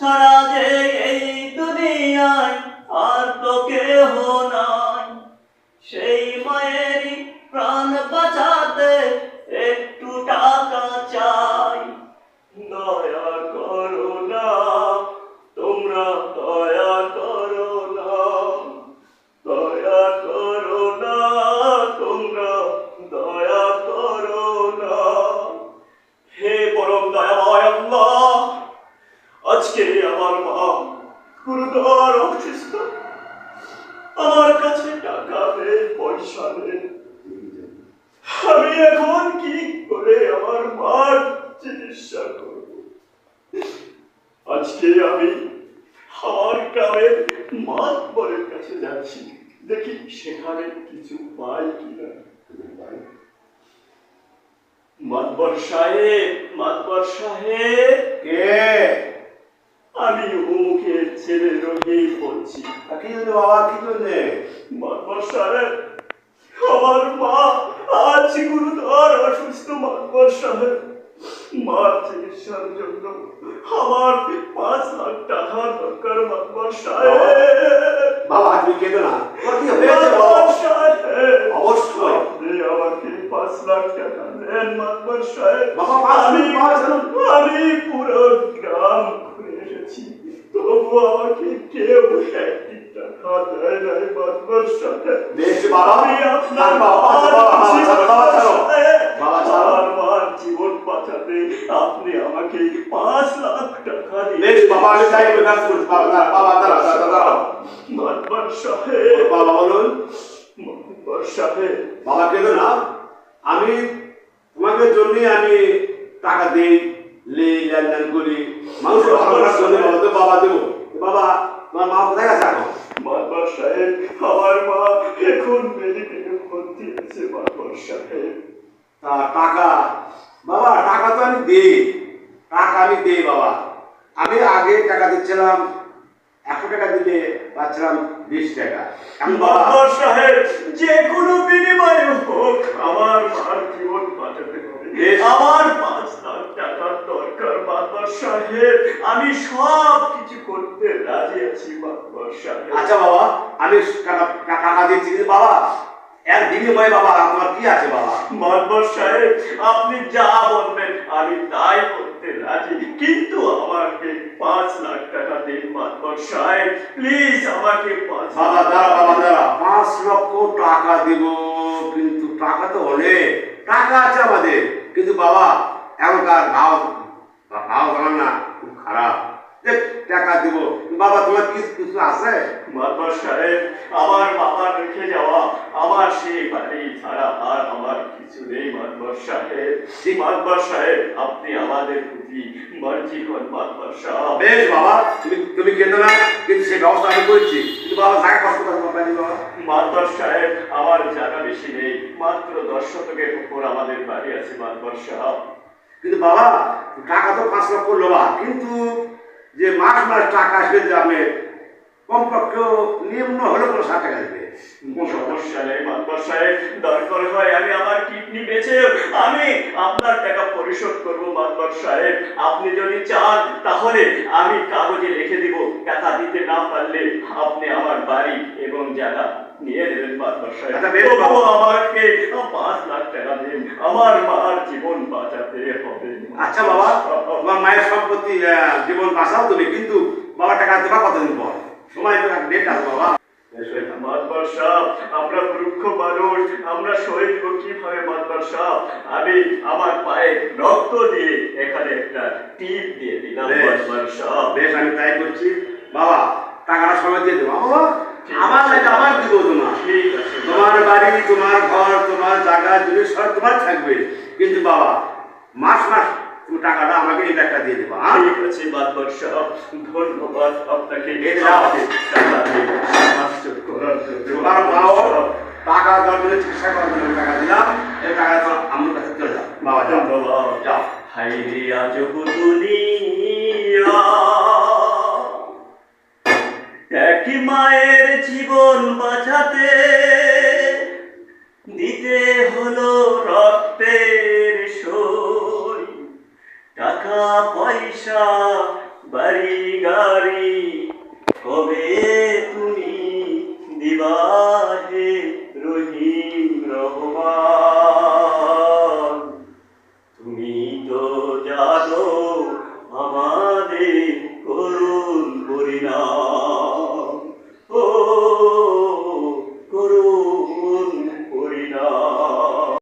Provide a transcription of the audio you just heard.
ছাড়া আজকে আমার মা গুরুতর অসুস্থ আমার কাছে টাকা নেই, পয়সা নেই। আমি এখন কি করে আমার মার চিকিৎসা করব? আজকে আমি আমার গ্রামের মাতবরের কাছে যাচ্ছি। দেখি সেখানে কিছু পাই কিনা। মাতবর সাহেব মাতবর সাহেব। কে? আমি অমুকের ছেলে রহিম বলছি কি জন্য বাবা? কি জন্যে মাতবর সাহেব আমার মা আজ গুরুতর অসুস্থ মাতবর সাহেব মার চিকিৎসার জন্য আমার পাঁচ লাখ টাকা দরকার মাতবর সাহেব বাবা তুমি কেঁদো না। কি হয়েছে বাবা? অবশ্যই। আপনি আমাকে পাঁচ লাখ টাকা দেন মাতবর সাহেব বাবা, আমি। আমি পুরো তবু আমাকে কেউ একটি দেয় নাই বেশ বাবা আমি আপনার বাবা বাবা বাবা বাবা ছাড়ো বাবা ছাড়ো আমার মার জীবন বাঁচাতে আপনি আমাকে পাঁচ লাখ টাকা বেশ বাবা আমি তাই প্রকাশ করছি বাবা দাঁড়া, দাঁড়া মাতবর সাহেব বাবা বলুন মাতবর সাহেব বাবা কেঁদো না আমি তোমাকে জন্যই আমি টাকা দিই লেই লেনদেন করি মানুষের ভালোবাসার জন্য বাবা দেবো তোমার মা কোথায় গেছে এখন? মাতবর সাহেব আমার মা এখন মেডিকেলে ভর্তি আছে মাতবর সাহেব। তা টাকা বাবা টাকা তো আমি দিই। টাকা আমি দিই বাবা। আমি আগে টাকা দিচ্ছিলাম একশো টাকা দিলে পাচ্ছিলাম বিশ টাকা। এখন বাবা সাহেব যে কোনো বিনিময়ে হোক আমার মার জীবন বাঁচাতে হবে। আমার পাঁচ লাখ টাকার দরকার মাতবর সাহেব। আমি সব করতে রাজি আছি আচ্ছা বাবা আমি টাকা দিচ্ছি বাবা এর বিনিময়ে বাবা তোমার কি আছে বাবা? মাতবর সাহেব আপনি যা বলবেন আমি তাই করতে রাজি। কিন্তু আমাকে পাঁচ লাখ টাকা দিন মাতবর সাহেব প্লিজ আমাকে পাঁচ বাবা দাঁড়া বাবা দাঁড়া। পাঁচ লক্ষ টাকা দিব কিন্তু টাকা তো অনেক। টাকা আছে আমাদের কিন্তু বাবা এখনকার ভাও ভাও না খুব খারাপ। টাকা দিব? বাবা তোমার কিছু কিছু আছে? সাহেব আমার বাবার রেখে যাওয়া আমার সেই বাড়ি ছাড়া আর আমার কিছু নেই মাতবর সাহেব। মাতবর সাহেব আপনি আমাদের প্রতি মার্জি মাতবর সাহেব। বেশ বাবা তুমি তুমি কেঁদো না কিন্তু সেই ব্যবস্থা আমি করছি। কিন্তু বাবা জায়গা কষ্ট করে বাবা বাবা মাতবর সাহেব আমার জায়গা বেশি নেই মাত্র দশ শতকের উপর আমাদের বাড়ি আছে মাতবর সাহেব। কিন্তু বাবা টাকা তো পাঁচ লক্ষ লোবা কিন্তু যে মাস মাস টাকা আসবে যে আপনি কমপক্ষে নিম্ন হলে কোনো সমস্যা নেই মাতবর সাহেব দরকার হয় আমি আমার কিডনি বেচে আমি আপনার টাকা পরিশোধ করব মাতবর সাহেব। আপনি যদি চান তাহলে আমি কাগজে লিখে দিব। টাকা দিতে না পারলে আপনি আমার বাড়ি এবং জায়গা নিয়ে নেবেন মাতবর সাহেব। আচ্ছা, আমাকে পাঁচ লাখ টাকা দিন। আমার মার জীবন বাঁচাতে হবে। আচ্ছা বাবা। মায়ের সম্পত্তি জীবন বাঁচাও তুমি কিন্তু বাবা টাকা দেবা কতদিন পর? সময় তো ডেট আছে বাবা। বেশ যাবে। মাতবার সাহেব আমরা মূর্খ মানুষ আমরা শহীদ কীভাবে মাতবার সাহেব আমি আমার পায়ে রক্ত দিয়ে এখানে একটা টিপ দিয়ে দিলাম মাতবার সাহেব বেশ আমি তাই করছি। বাবা টাকাটা সময় দিয়ে দেবো বাবা। আমার লাগে আমার দিব তোমার। ঠিক আছে। তোমার বাড়ি তোমার ঘর তোমার জায়গা জিনিস সব তোমার থাকবে। কিন্তু বাবা মাস মাস টাকাটা আমাকে এই ব্যাগটা দিয়ে দেবা হ্যাঁ? ঠিক আছে মাতবার সাহেব ধন্যবাদ আপনাকে। তোমার মাও টাকা দেওয়ার জন্য চিকিৎসা করার জন্য টাকা দিলাম। এই টাকা আমার কাছে চলে যাও। বাবা যাও। ধন্যবাদ। যাও। দুনিয়া। একই মায়ের জীবন বাঁচাতে দিতে হলো